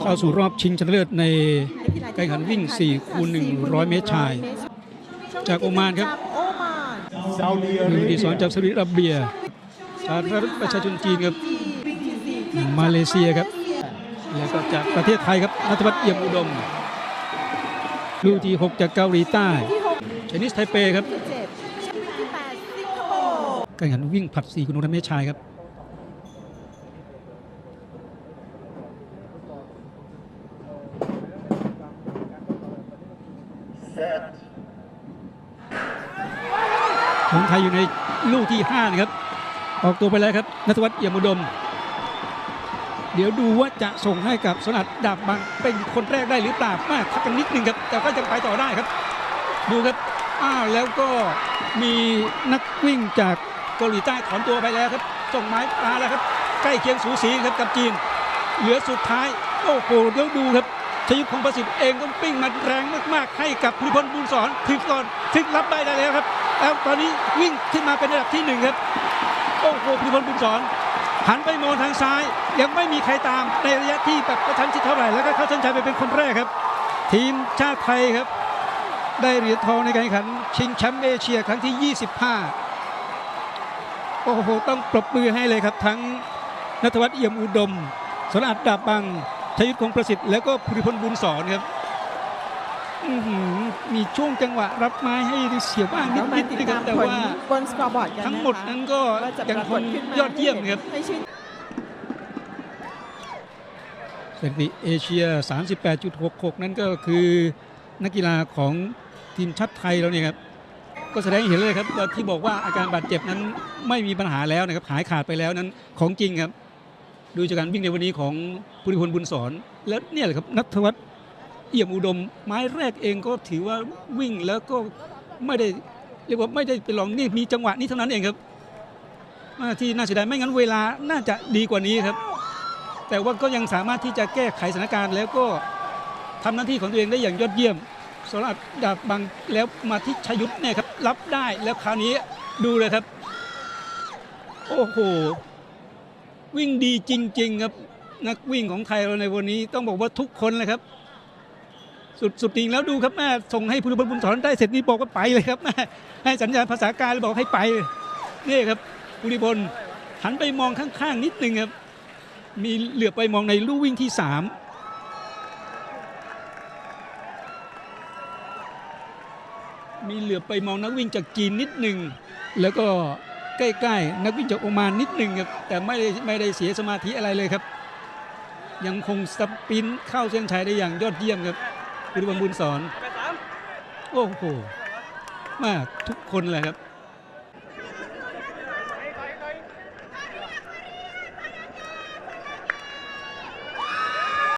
เข้าสู่รอบชิงชนะเลิศในการแข่งขันวิ่ง 4 คูณ 100 เมตรชาย จากโอมานครับโอมาน Saudi มือที่สอง Arabia. จากสหรัฐอาระเบียสาธารณรัฐประชาชนจีนครับวิ่งที่สี่มาเลเซียครับ แล้วก็จากประเทศไทยครับนัทวัฒน์เอี่ยมอุดม ลูกที่ 6 จากเกาหลีใต้ที่หกชนิสไทเปครับที่เจ็ดวิ่งที่แปดสิงคโปร์การแข่งขันวิ่งผลัด4คูณ100เมตรชายครับ ของไทยอยู่ในลูกที่5นะครับ ออกตัวไปแล้วครับนัทวัฒน์เอี่ยมอุดม เดี๋ยวดูว่าจะส่งให้กับสนัดดาบบังเป็นคนแรกได้หรือเปล่ามาทักกันนิดนึงครับ แต่ก็ยังไปต่อได้ครับ ดูครับอ้าวแล้วก็มีนักวิ่งจากเกาหลีใต้ถอนตัวไปแล้วครับส่งไม้ปลาแล้วครับ ใกล้เคียงสูสีครับกับจีน เหลือสุดท้ายโอ้โหเดี๋ยวดูครับ ชยุทธคงประสิทธิ์เองก็ปิ้งมาแรงมากๆ ให้กับภูริพลบุญสอนถึงก่อนถึงรับได้ได้แล้วครับแล้วตอนนี้วิ่งขึ้นมาเป็นระดับที่หนึ่งครับโอ้โหภูริพลบุญสอนหันไปมองทางซ้าย ยังไม่มีใครตามในระยะที่แบบกระชั้นชิดเท่าไหร่แล้วก็เข้าเส้นชัยไปเป็นคนแรกครับ ทีมชาติไทยครับ ได้เหรียญทองในการแข่งขัน ชิงแชมป์เอเชียครั้งที่ 25 โอ้โห ต้องปรบมือให้เลยครับ ทั้งนัทวัฒน์เอี่ยมอุดมสนอัดดาบบัง ชยุทธคงประสิทธิ์แล้วก็ภูริพลบุญสอนครับอื้อหือมีช่วงจังหวะรับไม้ให้เสียบ้างแล้วมานิดติๆดนะครับตามแต่ผลว่าบนสกอร์บอร์ดกันนะคะทั้งหมดนั้นก็ว่าจะยังปราคกฏงขึ้นมายอดเยี่ยมครับให้ชื่นสถิติเอเชีย 38.66 นั่นก็คือนักกีฬาของทีมชาติไทยแล้วเนี่ยครับก็แสดงให้เห็นเลยครับว่าที่บอกว่าอาการบาดเจ็บนั้นไม่มีปัญหาแล้วนะครับหายขาดไปแล้วนั้นของจริงครับ ดูจากการวิ่งในวันนี้ของภูริพลบุญสอน แล้วเนี่ยแหละครับนัทวัฒน์เอี่ยมอุดมไม้แรกเองก็ถือว่าวิ่งแล้วก็ไม่ได้เรียกว่าไม่ได้ไปลองนี่มีจังหวะนี้เท่านั้นเองครับที่น่าเสียดายไม่งั้นเวลาน่าจะดีกว่านี้ครับ แต่ว่าก็ยังสามารถที่จะแก้ไขสถานการณ์ แล้วก็ทำหน้าที่ของตัวเองได้อย่างยอดเยี่ยมสำหรับดาบบังแล้วมาที่ชยุทธเนี่ยครับรับได้แล้วคราวนี้ดูเลยครับ โอ้โห วิ่งดีจริง ๆ ครับ นักวิ่งของไทยเราในวันนี้ต้องบอกว่าทุกคนเลยครับ สุดสุดจริงแล้วดูครับแม่ส่งให้ภูริพลบุญสอนได้เสร็จนี่บอกว่าไปเลยครับแม่ให้สัญญาณภาษากายเลยบอกให้ไปนี่ครับภูริพลหันไปมองข้างๆนิดนึงครับ มีเหลือไปมองในลู่วิ่งที่3มีเหลือไปมองนักวิ่งจากจีนนิดหนึ่งแล้วก็ ใกล้ๆ นักวิ่งจากโอมานนิดหนึ่งครับแต่ไม่ได้ไม่ได้เสียสมาธิอะไรเลยครับ ยังคงสปินเข้าเส้นชัยได้อย่างยอดเยี่ยมครับคุณบังบุญสอนโอ้โหมาทุกคนเลยครับ